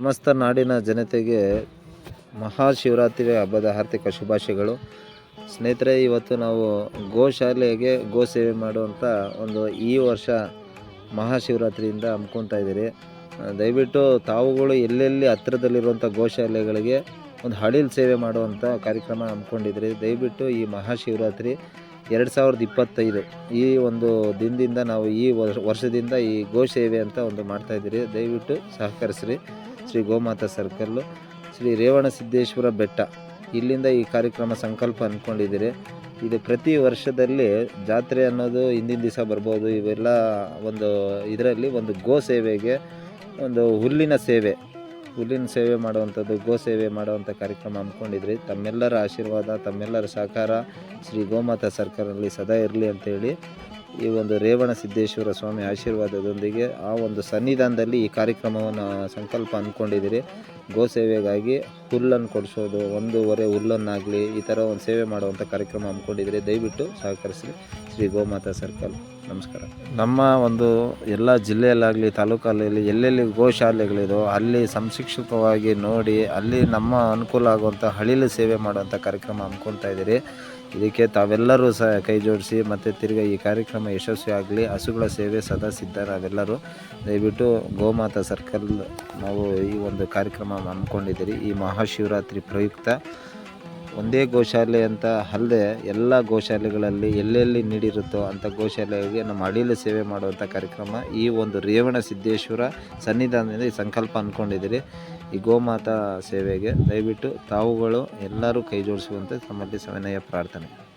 ಸಮಸ್ತ ನಾಡಿನ ಜನತೆಗೆ ಮಹಾಶಿವರಾತ್ರಿ ಹಬ್ಬದ ಹಾರ್ದಿಕ ಶುಭಾಶಯಗಳು. ಸ್ನೇಹಿತರೆ, ಇವತ್ತು ನಾವು ಗೋಶಾಲೆಗೆ ಗೋ ಸೇವೆ ಮಾಡುವಂಥ ಒಂದು ಈ ವರ್ಷ ಮಹಾಶಿವರಾತ್ರಿಯಿಂದ ಹಮ್ಕೊತಾ ಇದ್ದೀರಿ. ದಯವಿಟ್ಟು ತಾವುಗಳು ಎಲ್ಲೆಲ್ಲಿ ಹತ್ತಿರದಲ್ಲಿರುವಂಥ ಗೋಶಾಲೆಗಳಿಗೆ ಒಂದು ಹಳಿಲ್ ಸೇವೆ ಮಾಡುವಂಥ ಕಾರ್ಯಕ್ರಮ ಹಮ್ಮಿಕೊಂಡಿದ್ರಿ ದಯವಿಟ್ಟು ಈ ಮಹಾಶಿವರಾತ್ರಿ ಎರಡು ಸಾವಿರದ ಇಪ್ಪತ್ತೈದು ಈ ಒಂದು ದಿನದಿಂದ ನಾವು ಈ ವರ್- ವರ್ಷದಿಂದ ಈ ಗೋ ಸೇವೆ ಅಂತ ಒಂದು ಮಾಡ್ತಾಯಿದ್ದೀರಿ ದಯವಿಟ್ಟು ಸಹಕರಿಸ್ರಿ. ಶ್ರೀ ಗೋಮಾತಾ ಸರ್ಕಲ್ಲು ಶ್ರೀ ರೇವಣ ಸಿದ್ದೇಶ್ವರ ಬೆಟ್ಟ. ಇಲ್ಲಿಂದ ಈ ಕಾರ್ಯಕ್ರಮ ಸಂಕಲ್ಪ ಅಂದ್ಕೊಂಡಿದ್ದೀರಿ. ಇದು ಪ್ರತಿ ವರ್ಷದಲ್ಲಿ ಜಾತ್ರೆ ಅನ್ನೋದು ಹಿಂದಿನ ದಿವಸ ಬರ್ಬೋದು. ಇವೆಲ್ಲ ಒಂದು ಇದರಲ್ಲಿ ಒಂದು ಗೋ ಸೇವೆಗೆ ಒಂದು ಹುಲ್ಲಿನ ಸೇವೆ. ಹುಲ್ಲಿನ ಸೇವೆ ಮಾಡುವಂಥದ್ದು, ಗೋ ಸೇವೆ ಮಾಡುವಂಥ ಕಾರ್ಯಕ್ರಮ ಅಂದ್ಕೊಂಡಿದ್ರಿ. ತಮ್ಮೆಲ್ಲರ ಆಶೀರ್ವಾದ, ತಮ್ಮೆಲ್ಲರ ಸಹಕಾರ ಶ್ರೀ ಗೋಮಾತಾ ಸರ್ಕಾರದಲ್ಲಿ ಸದಾ ಇರಲಿ ಅಂತೇಳಿ ಈ ಒಂದು ರೇವಣ ಸಿದ್ದೇಶ್ವರ ಸ್ವಾಮಿ ಆಶೀರ್ವಾದದೊಂದಿಗೆ ಆ ಒಂದು ಸನ್ನಿಧಾನದಲ್ಲಿ ಈ ಕಾರ್ಯಕ್ರಮವನ್ನು ಸಂಕಲ್ಪ ಅಂದ್ಕೊಂಡಿದ್ದೀರಿ. ಗೋ ಸೇವೆಗಾಗಿ ಹುಲ್ಲನ್ನು ಕೊಡಿಸೋದು, ಒಂದೂವರೆ ಹುಲ್ಲನ್ನಾಗಲಿ ಈ ಥರ ಒಂದು ಸೇವೆ ಮಾಡುವಂಥ ಕಾರ್ಯಕ್ರಮ ಹಮ್ಮಿಕೊಂಡಿದ್ದೀರಿ ದಯವಿಟ್ಟು ಸಹಕರಿಸಿ ಶ್ರೀ ಗೋಮಾತಾ ಸರ್ಕಲ್. ನಮಸ್ಕಾರ. ನಮ್ಮ ಒಂದು ಎಲ್ಲ ಜಿಲ್ಲೆಯಲ್ಲಾಗಲಿ ತಾಲೂಕಲ್ಲಿ ಎಲ್ಲೆಲ್ಲಿ ಗೋಶಾಲೆಗಳಿದೋ ಅಲ್ಲಿ ಸಂಶಿಕ್ಷಿತವಾಗಿ ನೋಡಿ, ಅಲ್ಲಿ ನಮ್ಮ ಅನುಕೂಲ ಆಗುವಂಥ ಹಳಿಲು ಸೇವೆ ಮಾಡುವಂಥ ಕಾರ್ಯಕ್ರಮ ಹಮ್ಮಿಕೊಳ್ತಾ ಇದ್ದೀರಿ. ಇದಕ್ಕೆ ತಾವೆಲ್ಲರೂ ಸಹ ಕೈ ಜೋಡಿಸಿ, ಮತ್ತು ತಿರ್ಗಿ ಈ ಕಾರ್ಯಕ್ರಮ ಯಶಸ್ವಿ ಆಗಲಿ, ಹಸುಗಳ ಸೇವೆ ಸದಾ ಸಿದ್ಧ ನಾವೆಲ್ಲರೂ ದಯವಿಟ್ಟು ಗೋಮಾತಾ ಸರ್ಕಲ್ ನಾವು ಈ ಒಂದು ಕಾರ್ಯಕ್ರಮ ಹಮ್ಮಿಕೊಂಡಿದ್ದೀರಿ. ಈ ಮಹಾಶಿವರಾತ್ರಿ ಪ್ರಯುಕ್ತ. ಒಂದೇ ಗೋಶಾಲೆ ಅಂತ ಅಲ್ಲದೆ ಎಲ್ಲ ಗೋಶಾಲೆಗಳಲ್ಲಿ ಎಲ್ಲೆಲ್ಲಿ ನೀಡಿರುತ್ತೋ ಅಂಥ ಗೋಶಾಲೆಗೆ ನಮ್ಮ ಅಡಿಲು ಸೇವೆ ಮಾಡುವಂಥ ಕಾರ್ಯಕ್ರಮ ಈ ಒಂದು ರೇವಣ ಸಿದ್ದೇಶ್ವರ ಸನ್ನಿಧಾನದಿಂದ ಈ ಸಂಕಲ್ಪ ಅಂದ್ಕೊಂಡಿದ್ದೀರಿ. ಈ ಗೋಮಾತಾ ಸೇವೆಗೆ ದಯವಿಟ್ಟು ತಾವುಗಳು ಎಲ್ಲರೂ ಕೈ ಜೋಡಿಸುವಂತೆ ತಮ್ಮಲ್ಲಿ ಸವಿನಯ ಪ್ರಾರ್ಥನೆ.